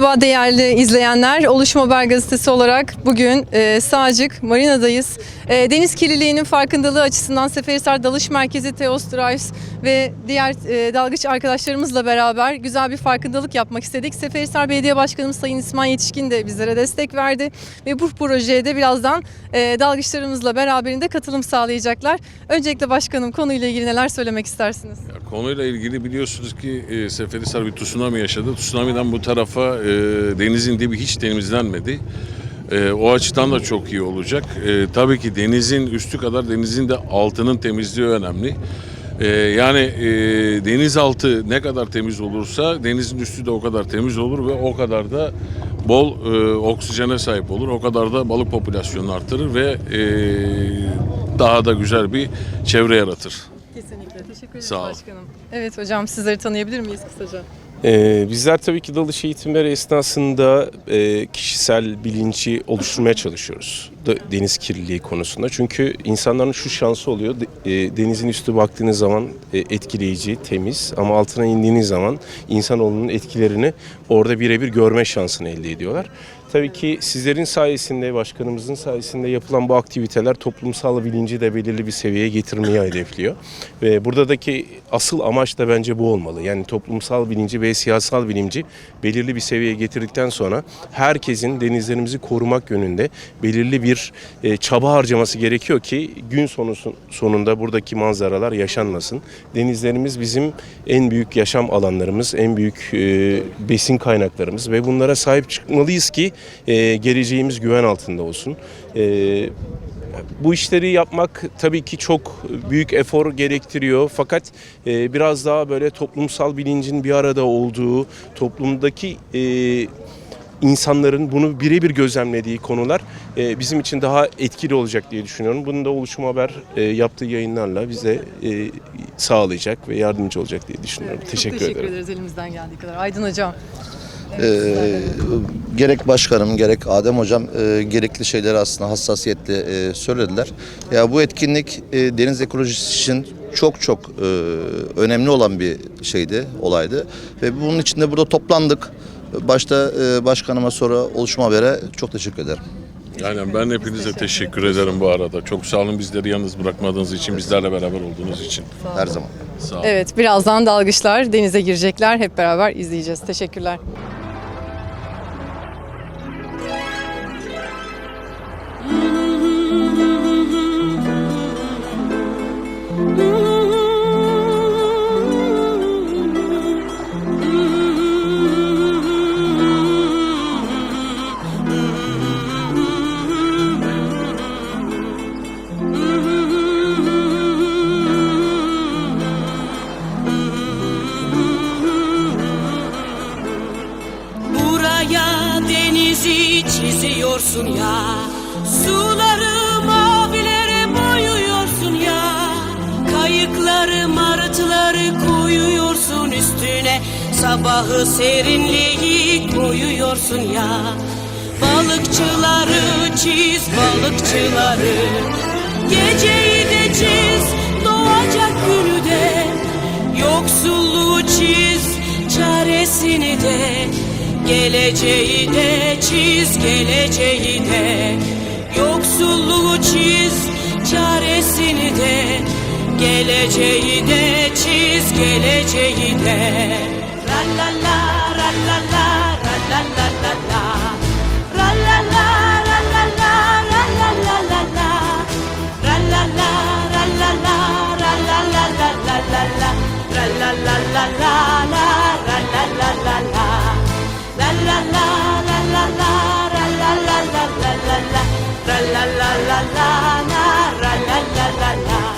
Merhaba değerli izleyenler. Oluşum Haber Gazetesi olarak bugün e, Sağcık Marina'dayız. E, deniz kirliliğinin farkındalığı açısından Seferihisar Dalış Merkezi Teos Drives ve diğer e, dalgıç arkadaşlarımızla beraber güzel bir farkındalık yapmak istedik. Seferihisar Belediye Başkanımız Sayın İsmail Yetişkin de bizlere destek verdi ve bu projeye de birazdan e, dalgıçlarımızla beraberinde katılım sağlayacaklar. Öncelikle başkanım konuyla ilgili neler söylemek istersiniz? Ya konuyla ilgili biliyorsunuz ki e, Seferihisar bir tsunami yaşadı. Tsunami'den bu tarafa e, denizin dibi hiç temizlenmedi. E, o açıdan da çok iyi olacak. E, tabii ki denizin üstü kadar denizin de altının temizliği önemli. E, yani e, denizaltı ne kadar temiz olursa denizin üstü de o kadar temiz olur ve o kadar da bol e, oksijene sahip olur. O kadar da balık popülasyonunu artırır ve e, daha da güzel bir çevre yaratır. Kesinlikle. Teşekkür ederiz Sağ ol. başkanım. Evet hocam sizleri tanıyabilir miyiz kısaca? Ee, bizler tabii ki dalış eğitimleri esnasında e, kişisel bilinci oluşturmaya çalışıyoruz da- deniz kirliliği konusunda. Çünkü insanların şu şansı oluyor, e, denizin üstü baktığınız zaman e, etkileyici, temiz ama altına indiğiniz zaman insanoğlunun etkilerini orada birebir görme şansını elde ediyorlar. Tabii ki sizlerin sayesinde, başkanımızın sayesinde yapılan bu aktiviteler toplumsal bilinci de belirli bir seviyeye getirmeyi hedefliyor. Ve buradaki asıl amaç da bence bu olmalı. Yani toplumsal bilinci ve siyasal bilinci belirli bir seviyeye getirdikten sonra herkesin denizlerimizi korumak yönünde belirli bir e, çaba harcaması gerekiyor ki gün sonu sonunda buradaki manzaralar yaşanmasın. Denizlerimiz bizim en büyük yaşam alanlarımız, en büyük e, besin kaynaklarımız ve bunlara sahip çıkmalıyız ki e, geleceğimiz güven altında olsun. E, bu işleri yapmak tabii ki çok büyük efor gerektiriyor. Fakat e, biraz daha böyle toplumsal bilincin bir arada olduğu, toplumdaki e, insanların bunu birebir gözlemlediği konular e, bizim için daha etkili olacak diye düşünüyorum. Bunu da Oluşum Haber e, yaptığı yayınlarla bize e, sağlayacak ve yardımcı olacak diye düşünüyorum. Çok teşekkür, teşekkür ederim. ederiz elimizden geldiği kadar. Aydın hocam. Ee, gerek başkanım gerek Adem hocam e, gerekli şeyleri aslında hassasiyetle e, söylediler. Ya bu etkinlik e, deniz ekolojisi için çok çok e, önemli olan bir şeydi, olaydı. Ve bunun için de burada toplandık. Başta e, başkanıma sonra oluşma habere çok teşekkür ederim. Aynen ben hepinize teşekkür ederim bu arada. Çok sağ olun bizleri yalnız bırakmadığınız için, bizlerle beraber olduğunuz için. Her zaman. Sağ olun. Evet birazdan dalgıçlar denize girecekler. Hep beraber izleyeceğiz. Teşekkürler. Denizi çiziyorsun ya. Suları mavilere boyuyorsun ya. Kayıkları martıları koyuyorsun üstüne. Sabahı serinliği koyuyorsun ya. Balıkçıları çiz balıkçıları. Geceyi de çiz doğacak günü de. Yoksulluğu çiz çaresini de Geleceği de çiz, geleceği de Yoksulluğu çiz, çaresini de Geleceği de çiz, geleceği de La la la, la la la, la la la la la La la la, la la la, la la la la la La la la la la la la la la la